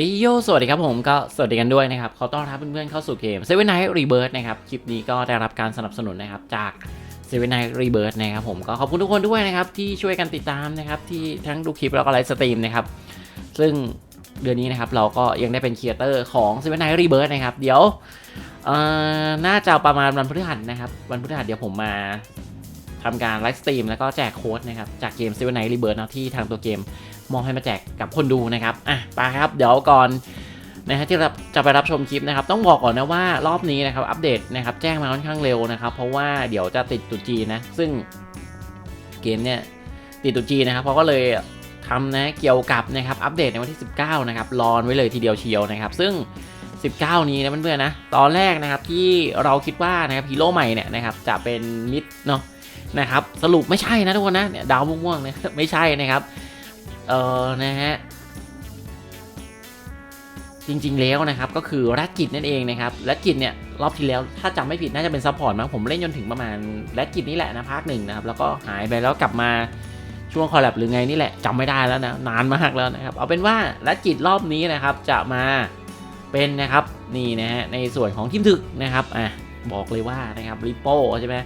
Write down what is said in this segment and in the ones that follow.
อยโยสวัสดีครับผมก็สวัสดีกันด้วยนะครับขอต้อนรับเพื่อนๆเข้าสู่เกม Seven Night Rebirth นะครับ คลิปนี้ก็ได้รับการสนับสนุนนะครับจาก Seven Night Rebirth นะครับผมก็ขอบคุณทุกคนด้วยนะครับ ที่ช่วยกันติดตามนะครับที่ทั้งดูคลิปแล้วก็ไลฟ์สตรีมนะครับ ซึ่งเดือนนี้นะครับเราก็ยังได้เป็นครีเอเตอร์ของ Seven Night Rebirth นะครับ เดี๋ยวน่าจะประมาณวันพฤหัสนะครับ วันพฤหัสเดี๋ยวผมมาทำการไลฟ์สตรีมแล้วก็แจกโค้ดนะครับจากเกม Seven Night Rebirth นะที่ทางตัวเกม มอบให้มาแจกกับคนดูนะครับอะไปครับเดี๋ยวก่อนนะฮะที่เราจะไปรับชมคลิปนะครับ ต้องบอกก่อนนะว่ารอบนี้นะครับอัปเดตนะครับแจ้งมาค่อนข้างเร็วนะครับ เพราะว่าเดี๋ยวจะติดตุจีนะ ซึ่งเกมเนี่ยติดตุจีนะครับเพราะก็เลยทำนะเกี่ยวกับนะครับอัปเดตในวันที่ 19 นะครับรอนไว้เลยทีเดียวเชียวนะครับ ซึ่ง 19 นี้นะเพื่อนๆนะตอนแรกนะครับที่เราคิดว่านะครับฮีโร่ใหม่เนี่ยนะครับจะเป็นมิดเนาะนะครับสรุปไม่ใช่นะทุกคนนะเนี่ยดาวม่วงๆเนี่ยไม่ใช่นะครับ เออนะฮะจริงๆแล้วนะครับก็คือรัดกิจนั่นเองนะครับรัดกิจเนี่ยรอบที่แล้วถ้าจำไม่ผิดน่าจะเป็นซัพพอร์ตมั้งผมเล่นจนถึงประมาณรัดกิจนี่แหละนะภาคหนึ่งนะครับแล้วก็หายไปแล้วกลับมาช่วงคอลแลบหรือไงนี่แหละจำไม่ได้แล้วนะนานมากแล้วนะครับเอาเป็นว่ารัดกิจรอบนี้นะครับจะมาเป็นนะครับนี่นะฮะในส่วนของทีมถึกนะครับอะบอกเลยว่านะครับริปโป้ใช่ไหม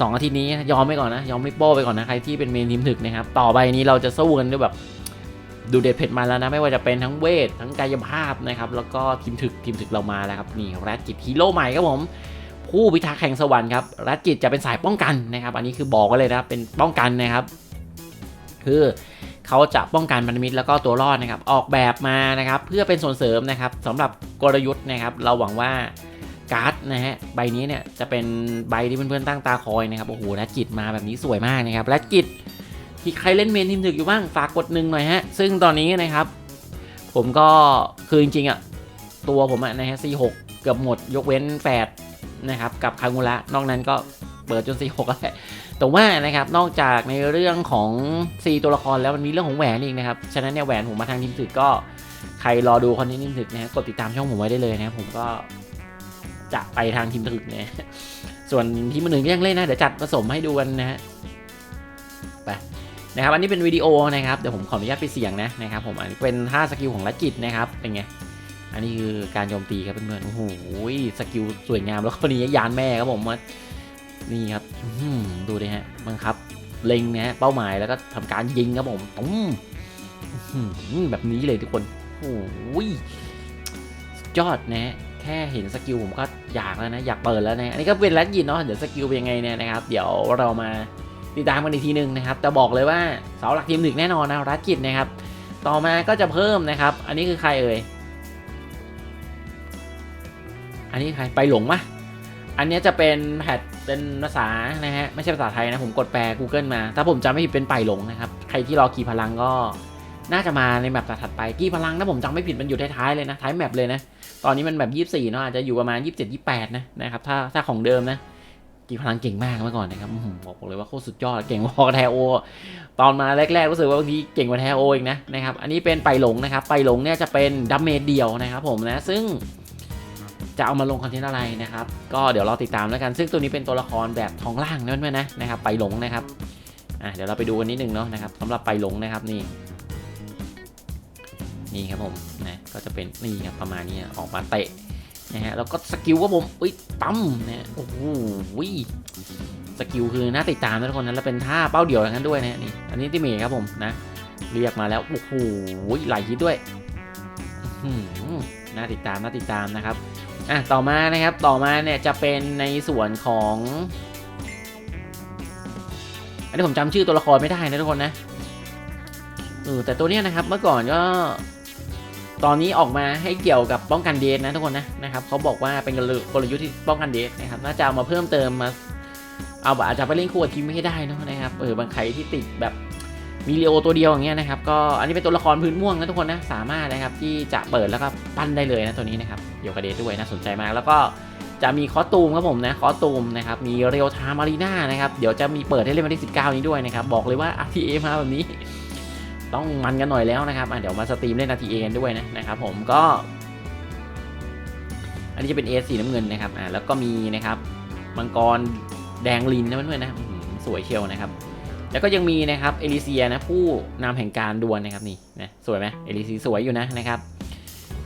สองอาทิตย์นี้ยอมไปก่อนนะ ยอมริปโป้ไปก่อนนะใครที่เป็นเมนทีมถึกนะครับ ต่อไปนี้เราจะสู้กันด้วยแบบดูเด็ดเผ็ดมาแล้วนะ ไม่ว่าจะเป็นทั้งเวท ทั้งกายภาพนะครับ แล้วก็ทีมถึกทีมถึกเรามาแล้วครับ นี่แรดกิจฮีโร่ใหม่ครับผม ผู้พิทักษ์แห่งสวรรค์ครับแรดกิจจะเป็นสายป้องกันนะครับ อันนี้คือบอกไว้เลยนะเป็นป้องกันนะครับ คือเขาจะป้องกันพันธมิตรแล้วก็ตัวรอดนะครับ ออกแบบมานะครับ เพื่อเป็นส่วนเสริมนะครับสำหรับกลยุทธ์นะครับ เราหวังว่า การ์ดนะฮะใบนี้เนี่ยจะเป็นใบที่เพื่อนๆตั้งตาคอยนะครับโอ้โหแรดกิจมาแบบนี้สวยมากนะครับแรดกิจที่ใครเล่นเมนทีมถึกอยู่บ้างฝากกดหนึ่งหน่อยฮะซึ่งตอนนี้นะครับผมก็คือจริงๆอะตัวผมอะนะฮะ C6 เกือบหมดยกเว้นแฟดนะครับกับคางูระนอกนั้นก็เปิดจน C6 แล้วแหละแต่ว่านะครับนอกจากในเรื่องของ C ตัวละครแล้วมันมีเรื่องของแหวนอีกนะครับฉะนั้นเนี่ยแหวนผมมาทางทีมถึกก็ใครรอดูคอนเทนต์ทีมถึกนะฮะกดติดตามช่องผมไว้ได้เลยนะครับผมก็ จะไปทางทีมถึกนี่ยส่วนทีมอื่นก็ยังเล่นนะเดี๋ยวจัดผสมให้ดูกันนะฮะไปนะครับอันนี้เป็นวิดีโอนะครับเดี๋ยวผมขออนุญาตไปเสียงนะนะครับผมอันนี้เป็นท่าสกิลของลัจิตนะครับเป็นไงอันนี้คือการโจมตีครับเพื่อนๆโอ้โหสกิลสวยงามแล้วคนนี้ยานแม่ครับผมว่านี่ครับดูดิฮะบังคับ เล็งนะฮะเป้าหมายแล้วก็ทำการยิงครับผมตุ้มแบบนี้เลยทุกคนโอ้โหยอดนะฮะ แค่เห็นสกิลผมก็อยากแล้วนะ อยากเปิดแล้วนะ อันนี้ก็เป็นลัจิตเนาะ เดี๋ยวสกิลเป็นยังไงเนี่ยนะครับ เดี๋ยวเรามาติดตามกันอีกทีหนึ่งนะครับ แต่บอกเลยว่าเสาหลักทีมหนึ่งแน่นอนนะรัดกิจนะครับ ต่อมาก็จะเพิ่มนะครับ อันนี้คือใครเอ่ย อันนี้ใคร ไปหลงมะอันนี้จะเป็นแพทเป็นภาษานะฮะ ไม่ใช่ภาษาไทยนะ ผมกดแปล Google มา ถ้าผมจำไม่ผิดเป็นไปหลงนะครับ ใครที่รอกีพลังก็ น่าจะมาในแมปถัดไปกี่พลังถ้าผมจำไม่ผิดมันอยู่ท้ายๆเลยนะท้ายแมปเลยนะตอนนี้มันแบบ 24เนาะอาจจะอยู่ประมาณ 27 28 นะนะครับถ้าถ้าของเดิมนะกี่พลังเก่งมากเมื่อก่อนนะครับอื้อหือบอกเลยว่าโคตรสุดยอดเก่งกว่าแทโอ ตอนมาแรกๆรู้สึกว่าบางทีเก่งกว่าแทโออีกนะนะครับอันนี้เป็นไปหลงนะครับไปหลงเนี่ยจะเป็นดัมเมจเดียวนะครับผมนะซึ่งจะเอามาลงคอนเทนต์อะไรนะครับก็เดี๋ยวเราติดตามแล้วกัน ซึ่งตัวนี้เป็นตัวละครแบบทองล่างนั่นไหมนะนะครับไปหลงนะครับอะเดี๋ยวเราไปดูกันนิดนึงเนาะนะครับสำหรับไปหลงนะครับนี่ นี่ครับผมนะก็จะเป็นนี่ครับประมาณนี้ออกมาเตะนะฮะแล้วก็สกิลว่าผมอุ้ยปั๊มนะโอ้โหสกิลคือน่าติดตามทุกคนนะแล้วเป็นท่าเป้าเดี่ยวอย่างนั้นด้วยนะนี่อันนี้ที่เมย์ครับผมนะเรียกมาแล้วโอ้โหไหลฮิตด้วยอื้อหือน่าติดตามน่าติดตามนะครับอะต่อมานะครับต่อมาเนี่ยจะเป็นในส่วนของ อันนี้ผมจำชื่อตัวละครไม่ได้นะทุกคนนะเออแต่ตัวเนี้ยนะครับเมื่อก่อนก็ ตอนนี้ออกมาให้เกี่ยวกับป้องกันเดทนะทุกคนนะนะครับเขาบอกว่าเป็นกลยุทธ์ที่ป้องกันเดทนะครับน่าจะเอามาเพิ่มเติมมาเอาอาจจะไปเล่นคู่กับทีมไม่ได้นะนะครับเออบางใครที่ติดแบบมีเรียวตัวเดียวอย่างเงี้ยนะครับก็อันนี้เป็นตัวละครพื้นม่วงนะทุกคนนะสามารถนะครับที่จะเปิดแล้วก็ปั้นได้เลยนะตัวนี้นะครับเกี่ยวกับเดทด้วยน่าสนใจมาก แล้วก็จะมีคอตูมครับผมนะคอตูมนะครับมีเรียวทามารีนานะครับเดี๋ยวจะมีเปิดให้เล่นวันที่19 นี้ด้วยนะครับบอกเลยว่า RTA มาแบบนี้ ต้องมันกันหน่อยแล้วนะครับเดี๋ยวมาสตรีมเล่นนาทีเอกันด้วยนะนะครับผมก็ อันนี้จะเป็นเอสีน้ำเงินนะครับอ่าแล้วก็มีนะครับมังกรแดงลินนะเพื่อนๆนะสวยเชียวนะครับ แล้วก็ยังมีนะครับเอลิเซียนะผู้นำแห่งการดวลนะครับนี่นะสวยไหมเอลิเซียสวยอยู่นะนะครับ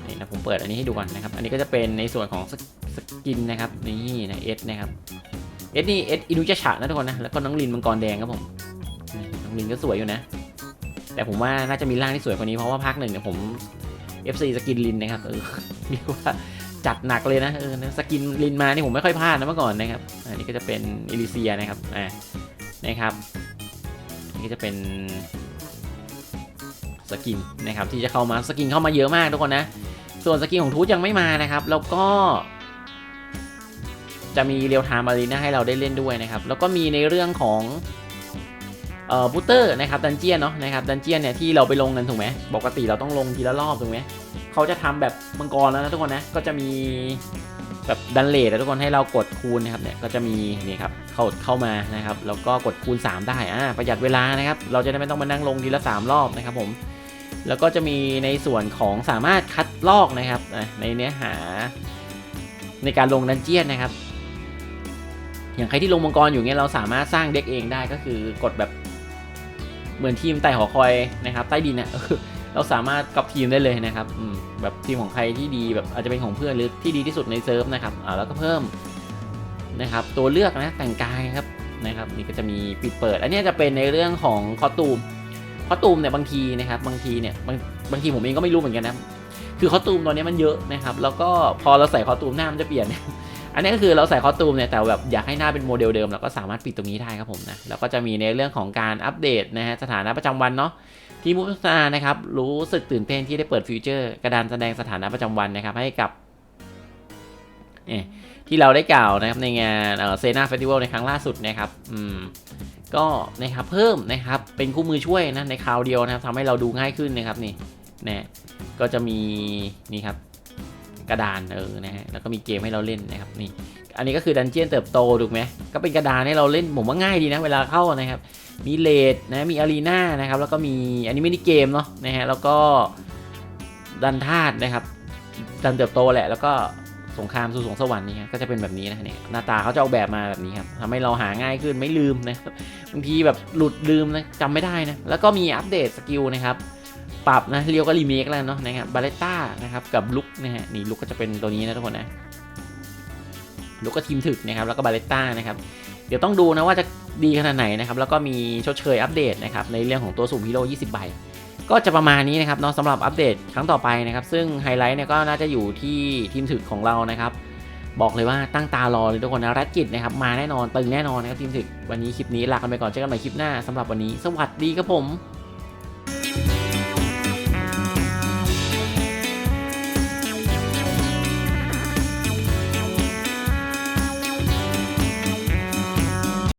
นี่นะผมเปิดอันนี้ให้ดูก่อนนะครับ อันนี้ก็จะเป็นในส่วนของสกสกินนะครับนี่นะเอสนะครับเอสนี่เอสอินุจฉะนะทุกคนนะแล้วก็น้องลินมังกรแดงครับผมน้องลินก็สวยอยู่นะ แต่ผมว่าน่าจะมีร่างที่สวยกว่านี้เพราะว่าภาคหนึ่งเนี่ยผม FC สกินลินนะครับเออเรียกว่าจัดหนักเลยนะเออสกินลินมานี่ผมไม่ค่อยพลาดนะเมื่อก่อนนะครับอันนี้ก็จะเป็นอิลิเซียนะครับอ่านะครับนี่ก็จะเป็นสกินนะครับที่จะเข้ามาสกินเข้ามาเยอะมากทุกคนนะ ส่วนสกินของทูตยังไม่มานะครับ แล้วก็ จะมีเรียลไทม์อารีนาให้เราได้เล่นด้วยนะครับ แล้วก็มีในเรื่องของ เอ่อบูเตอร์นะครับดันเจียนเนาะนะครับดันเจียนเนี่ยที่เราไปลงกันถูกไหมปกติเราต้องลงทีละรอบถูกไหมเขาจะทำแบบมังกรแล้วนะทุกคนนะก็จะมีแบบดันเลททุกคนให้เรากดคูณนะครับเนี่ยก็จะมีนี่ครับเข้าเข้ามานะครับแล้วก็กดคูณ 3 ได้อ่าประหยัดเวลานะครับเราจะได้ไม่ต้องมานั่งลงทีละ 3 รอบนะครับผมแล้วก็จะมีในส่วนของสามารถคัดลอกนะครับในเนื้อหาในการลงดันเจียนนะครับ อย่างใครที่ลงมังกรอยู่เงี้ยเราสามารถสร้างเด็กเองได้ก็คือกดแบบ เหมือนทีมไต่หอคอยนะครับใต้ดินเนี่ยเราสามารถกับทีมได้เลยนะครับแบบทีมของใครที่ดีแบบอาจจะเป็นของเพื่อนหรือที่ดีที่สุดในเซิร์ฟนะครับอ่าแล้วก็เพิ่มนะครับตัวเลือกนะแต่งกายครับนะครับนี่ก็จะมีปิดเปิด อันนี้จะเป็นในเรื่องของคอตูมคอตูมเนี่ยบางทีนะครับบางทีเนี่ยบางบางทีผมเองก็ไม่รู้เหมือนกันนะคือคอตูมตอนนี้มันเยอะนะครับ แล้วก็พอเราใส่คอตูมหน้ามันจะเปลี่ยน อันนี้ก็คือเราใส่คอสตูมเนี่ยแต่แบบอยากให้หน้าเป็นโมเดลเดิมเราก็สามารถปิดตรงนี้ได้ครับผมนะแล้วก็จะมีในเรื่องของการอัปเดตนะฮะสถานะประจำวันเนาะที่มุสนานะครับรู้สึกตื่นเต้นที่ได้เปิดฟิวเจอร์กระดานแสดงสถานะประจำวันนะครับให้กับเอ่อที่เราได้กล่าวนะครับในงานเซนาเฟสติวัลในครั้งล่าสุดนะครับอืมก็นะครับเพิ่มนะครับเป็นคู่มือช่วยนะในคราวเดียวนะครับทำให้เราดูง่ายขึ้นนะครับนี่นะก็จะมีนี่ครับ กระดานเออนะฮะแล้วก็มีเกมให้เราเล่นนะครับนี่อันนี้ก็คือดันเจียนเติบโตถูกไหมก็เป็นกระดานให้เราเล่นผมว่าง่ายดีนะเวลาเข้านะครับมีเลดนะมีอารีนานะครับแล้วก็มีอันนี้ไมินิเกมเนาะนะฮะแล้วก็ดันธาตุนะครับดันเติบโตแหละแล้วก็สงครามสู่สวงสวรรค์นี่ก็จะเป็นแบบนี้นะเนี่ยหน้าตาเขาจะเอาแบบมาแบบนี้ครับทำให้เราหาง่ายขึ้นไม่ลืมนะครับบางทีแบบหลุดลืมนะจำไม่ได้นะแล้วก็มีอัปเดตสกิลนะครับ ปรับนะเรียวก็รีเมคแล้วเนาะนะครับบาเลต้านะครับกับลุกนะฮะนี่ลุกก็จะเป็นตัวนี้นะทุกคนนะลุกก็ทีมถึกนะครับแล้วก็บาเลต้านะครับเดี๋ยวต้องดูนะว่าจะดีขนาดไหนนะครับแล้วก็มีชดเชยอัปเดตนะครับในเรื่องของตัวสุ่มฮีโร่20 ใบ ก็จะประมาณนี้นะครับเนาะสำหรับอัปเดตครั้งต่อไปนะครับซึ่งไฮไลท์เนี่ยก็น่าจะอยู่ที่ทีมถึกของเรานะครับบอกเลยว่าตั้งตารอเลยทุกคนนะรัดกิจนะครับมาแน่นอนตึงแน่นอนนะครับทีมถึกวันนี้คลิปนี้ลากันไปก่อนเจอกันใหม่คลิปหน้าสำหรับวันนี้ สวัสดีครับผม